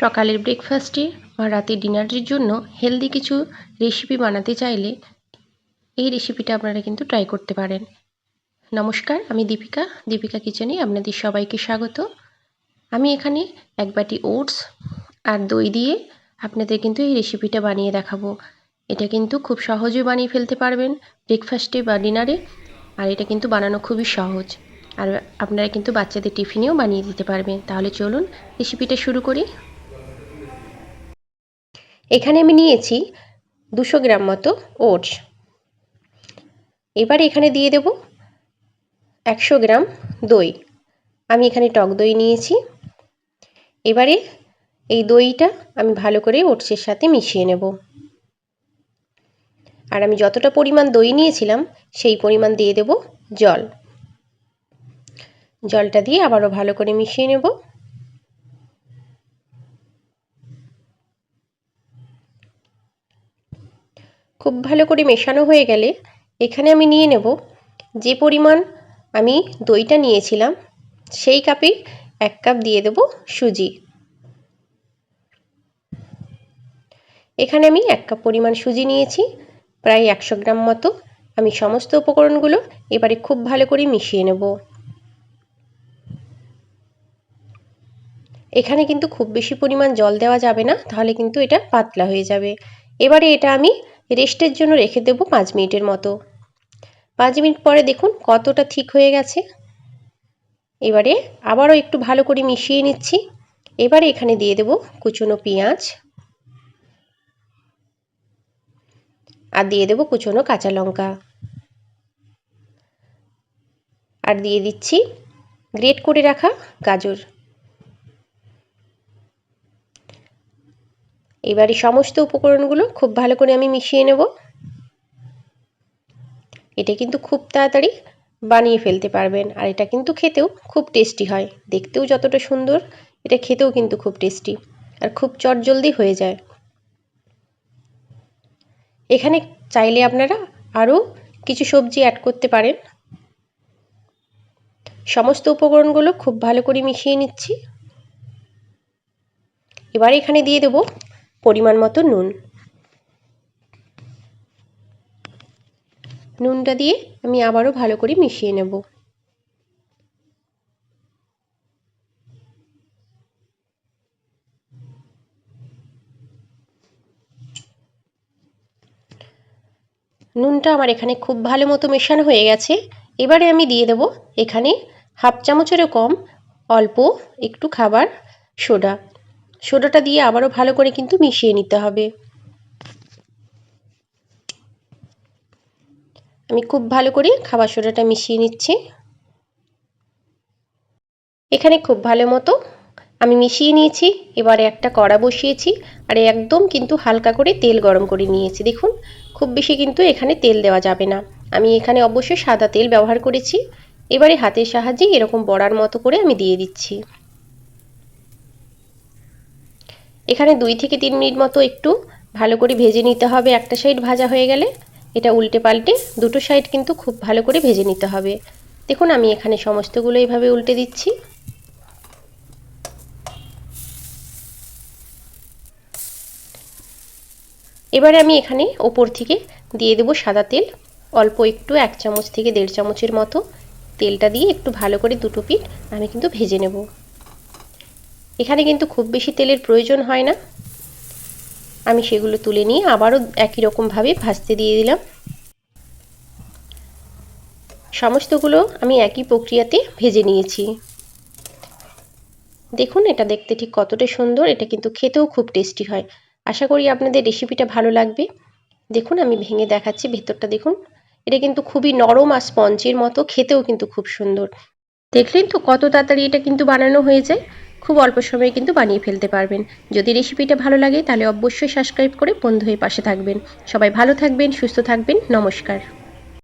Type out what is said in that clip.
সকালের ব্রেকফাস্টে বা রাতে ডিনারের জন্য হেলদি কিছু রেসিপি বানাতে চাইলে এই রেসিপিটা আপনারা কিন্তু ট্রাই করতে পারেন। নমস্কার, আমি দীপিকা। দীপিকা কিচেনে আপনাদের সবাইকে স্বাগত। আমি এখানে এক বাটি ওটস আর দই দিয়ে আপনাদের কিন্তু এই রেসিপিটা বানিয়ে দেখাবো। এটা কিন্তু খুব সহজে বানিয়ে ফেলতে পারবেন ব্রেকফাস্টে বা ডিনারে আর এটা কিন্তু বানানো খুবই সহজ। আর আপনারা কিন্তু বাচ্চাদের টিফিনেও বানিয়ে দিতে পারবেন। তাহলে চলুন রেসিপিটা শুরু করি। এখানে আমি নিয়েছি দুশো গ্রাম মতো ওটস। এবার এখানে দিয়ে দেব একশো গ্রাম দই। আমি এখানে টক দই নিয়েছি। এবারে এই দইটা আমি ভালো করে ওটসের সাথে মিশিয়ে নেব। আর আমি যতটা পরিমাণ দই নিয়েছিলাম, সেই পরিমাণ দিয়ে দেব জল। জলটা দিয়ে আবারও ভালো করে মিশিয়ে নেব। খুব ভালো করে মেশানো হয়ে গেলে এখানে আমি নিয়ে নেব যে পরিমাণ আমি দইটা নিয়েছিলাম, সেই কাপে এক কাপ দিয়ে দেব সুজি। এখানে আমি এক কাপ পরিমাণ সুজি নিয়েছি, প্রায় একশো গ্রাম মতো। আমি সমস্ত উপকরণগুলো এবারে খুব ভালো করে মিশিয়ে নেব। এখানে কিন্তু খুব বেশি পরিমাণ জল দেওয়া যাবে না, তাহলে কিন্তু এটা পাতলা হয়ে যাবে। এবারে এটা আমি রেস্টের জন্য রেখে দেবো পাঁচ মিনিটের মতো। পাঁচ মিনিট পরে দেখুন কতটা ঠিক হয়ে গেছে। এবারে আবারও একটু ভালো করে মিশিয়ে নিচ্ছি। এবারে এখানে দিয়ে দেব কুচনো পেঁয়াজ। আর দিয়ে দেব কুচনো কাঁচা লঙ্কা। আর দিয়ে দিচ্ছি গ্রেট করে রাখা গাজর। এবারে সমস্ত উপকরণগুলো খুব ভালো করে আমি মিশিয়ে নেব। এটা কিন্তু খুব তাড়াতাড়ি বানিয়ে ফেলতে পারবেন আর এটা কিন্তু খেতেও খুব টেস্টি হয়। দেখতেও যতটা সুন্দর, এটা খেতেও কিন্তু খুব টেস্টি আর খুব চটজলদি হয়ে যায়। এখানে চাইলে আপনারা আরও কিছু সবজি অ্যাড করতে পারেন। সমস্ত উপকরণগুলো খুব ভালো করে মিশিয়ে নিচ্ছি। এবার এখানে দিয়ে দেব পরিমাণ মতো নুন। নুনটা দিয়ে আমি আবারও ভালো করে মিশিয়ে নেব। নুনটা আমার এখানে খুব ভালো মতো মেশানো হয়ে গেছে। এবারে আমি দিয়ে দেব এখানে হাফ চামচেরও কম অল্প একটু খাবার সোডা। সোডাটা দিয়ে আবারও ভালো করে কিন্তু মিশিয়ে নিতে হবে। আমি খুব ভালো করে খাবার সোডাটা মিশিয়ে নিচ্ছি। এখানে খুব ভালো মতো আমি মিশিয়ে নিয়েছি, এবারে একটা কড়া বসিয়েছি, আর একদম কিন্তু হালকা করে তেল গরম করে নিয়েছি। দেখুন, খুব বেশি কিন্তু এখানে তেল দেওয়া যাবে না। আমি এখানে অবশ্যই সাদা তেল ব্যবহার করেছি। এবারে হাতের সাহায্যে এরকম বড়ার মতো করে আমি দিয়ে দিচ্ছি। এখানে দুই থেকে তিন মিনিট মতো একটু ভালো করে ভেজে নিতে হবে। একটা সাইড ভাজা হয়ে গেলে এটা উল্টে পাল্টে দুটো সাইড কিন্তু খুব ভালো করে ভেজে নিতে হবে। দেখুন, আমি এখানে সমস্তগুলো এইভাবে উল্টে দিচ্ছি। এবারে আমি এখানে ওপর থেকে দিয়ে দেবো সাদা তেল। অল্প একটু, এক চামচ থেকে দেড় চামচের মতো তেলটা দিয়ে একটু ভালো করে দুটো পিঠ আমি কিন্তু ভেজে নেব। এখানে কিন্তু খুব বেশি তেলের প্রয়োজন হয় না। আমি সেগুলো তুলে নিয়ে আবারও একই রকমভাবে ভাজতে দিয়ে দিলাম। সমস্তগুলো আমি একই প্রক্রিয়াতে ভেজে নিয়েছি। দেখুন, এটা দেখতে ঠিক কতটা সুন্দর, এটা কিন্তু খেতেও খুব টেস্টি হয়। আশা করি আপনাদের রেসিপিটা ভালো লাগবে। দেখুন, আমি ভেঙে দেখাচ্ছি, ভেতরটা দেখুন। এটা কিন্তু খুবই নরম আর স্পঞ্জের মতো, খেতেও কিন্তু খুব সুন্দর। দেখলেন তো কত তাড়াতাড়ি এটা কিন্তু বানানো হয়ে যায় খুব অল্প সময়ে কিন্তু বানিয়ে ফেলতে পারবেন। যদি রেসিপিটা ভালো লাগে, তাহলে অবশ্যই সাবস্ক্রাইব করে বন্ধু হয়ে পাশে থাকবেন। সবাই ভালো থাকবেন, সুস্থ থাকবেন। নমস্কার।